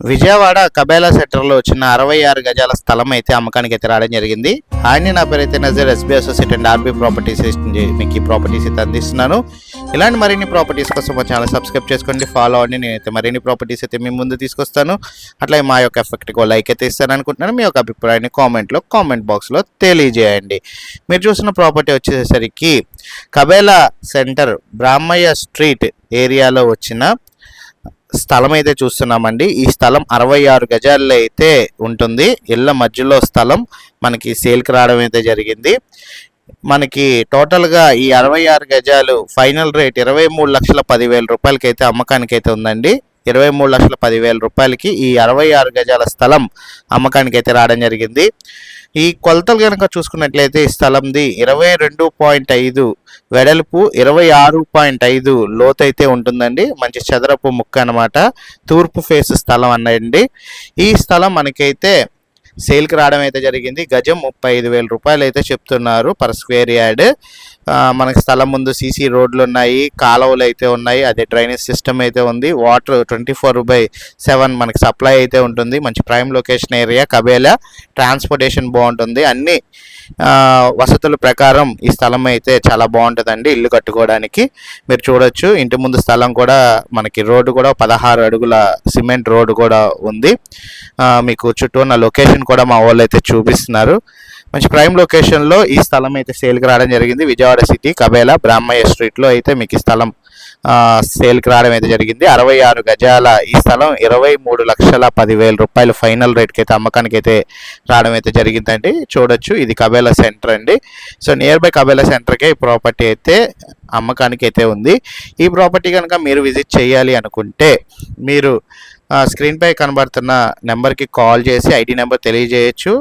విజయవాడ కబేలా సెంటర్లో వచ్చిన అరవై ఆరు గజాల స్థలం అయితే అమ్మకానికి అయితే రావడం జరిగింది. ఆయన నా పేరు అయితే Nazar S B associate and R B properties మీకు ఈ ప్రాపర్టీస్ అయితే అందిస్తున్నాను. ఇలాంటి మరిన్ని ప్రాపర్టీస్ కోసం మా ఛానల్ సబ్స్క్రైబ్ చేసుకోండి ఫాలో అవ్వండి. నేనైతే మరిన్ని ప్రాపర్టీస్ అయితే మీ ముందు తీసుకొస్తాను. అట్లా మా యొక్క ఎఫెక్ట్కి లైక్ అయితే ఇస్తాను అనుకుంటున్నాను. మీ యొక్క అభిప్రాయాన్ని కామెంట్లో కామెంట్ బాక్స్లో తెలియజేయండి. మీరు చూసిన ప్రాపర్టీ వచ్చేసరికి కబేలా సెంటర్ బ్రాహ్మయ్య స్ట్రీట్ ఏరియాలో వచ్చిన స్థలం అయితే చూస్తున్నామండి. ఈ స్థలం అరవై ఆరు గజాల్లో అయితే ఉంటుంది. ఇళ్ళ మధ్యలో స్థలం మనకి సేల్కి రావడం అయితే జరిగింది. మనకి టోటల్గా ఈ అరవై ఆరు గజాలు ఫైనల్ రేట్ ఇరవై మూడు లక్షల పదివేల రూపాయలకి అయితే అమ్మకానికి అయితే ఉందండి. ఇరవై మూడు లక్షల పదివేల రూపాయలకి ఈ అరవై ఆరు గజాల స్థలం అమ్మకానికి అయితే రావడం జరిగింది. ఈ కొలతలు కనుక చూసుకున్నట్లయితే ఈ స్థలంది ఇరవై రెండు పాయింట్ ఐదు వెడల్పు ఇరవై ఆరు పాయింట్ ఐదు లోతు అయితే ఉంటుందండి. మంచి చదరపు ముక్క అన్నమాట. తూర్పు ఫేస్ స్థలం అన్నదండి ఈ స్థలం మనకైతే సేల్కి రావడం అయితే జరిగింది. గజం ముప్పై ఐదు వేల రూపాయలు అయితే చెప్తున్నారు పర్ స్క్వేర్ యార్డ్ మనకి స్థలం ముందు సీసీ రోడ్లు ఉన్నాయి కాలువలు అయితే ఉన్నాయి అదే డ్రైనేజ్ సిస్టమ్ అయితే ఉంది. Water twenty four by seven మనకి సప్లై అయితే ఉంటుంది. మంచి prime location area Kabela transportation బాగుంటుంది. అన్ని వసతుల ప్రకారం ఈ స్థలం అయితే చాలా బాగుంటుందండి ఇల్లు కట్టుకోవడానికి. మీరు చూడొచ్చు ఇంటి ముందు స్థలం కూడా మనకి రోడ్డు కూడా పదహారు అడుగుల సిమెంట్ రోడ్డు కూడా ఉంది. మీకు చుట్టూ ఉన్న లొకేషన్ కూడా మా వాళ్ళు అయితే చూపిస్తున్నారు. మంచి ప్రైమ్ లొకేషన్లో ఈ స్థలం అయితే సేల్కి రావడం జరిగింది. విజయవాడ సిటీ కబేలా బ్రాహ్మయ్య స్ట్రీట్లో అయితే మీకు ఈ స్థలం సేల్కి రావడం అయితే జరిగింది. అరవై ఆరు గజాల ఈ స్థలం ఇరవై మూడు లక్షల పదివేల రూపాయలు ఫైనల్ రేట్కి అయితే అమ్మకానికి అయితే రావడం అయితే జరిగిందండి. చూడొచ్చు ఇది కబేలా సెంటర్ అండి. సో నియర్ బై కబేలా సెంటర్కే ఈ ప్రాపర్టీ అయితే అమ్మకానికి అయితే ఉంది. ఈ ప్రాపర్టీ కనుక మీరు విజిట్ చేయాలి అనుకుంటే మీరు స్క్రీన్పై కనబడుతున్న నెంబర్కి కాల్ చేసి ఐడి నెంబర్ తెలియజేయచ్చు.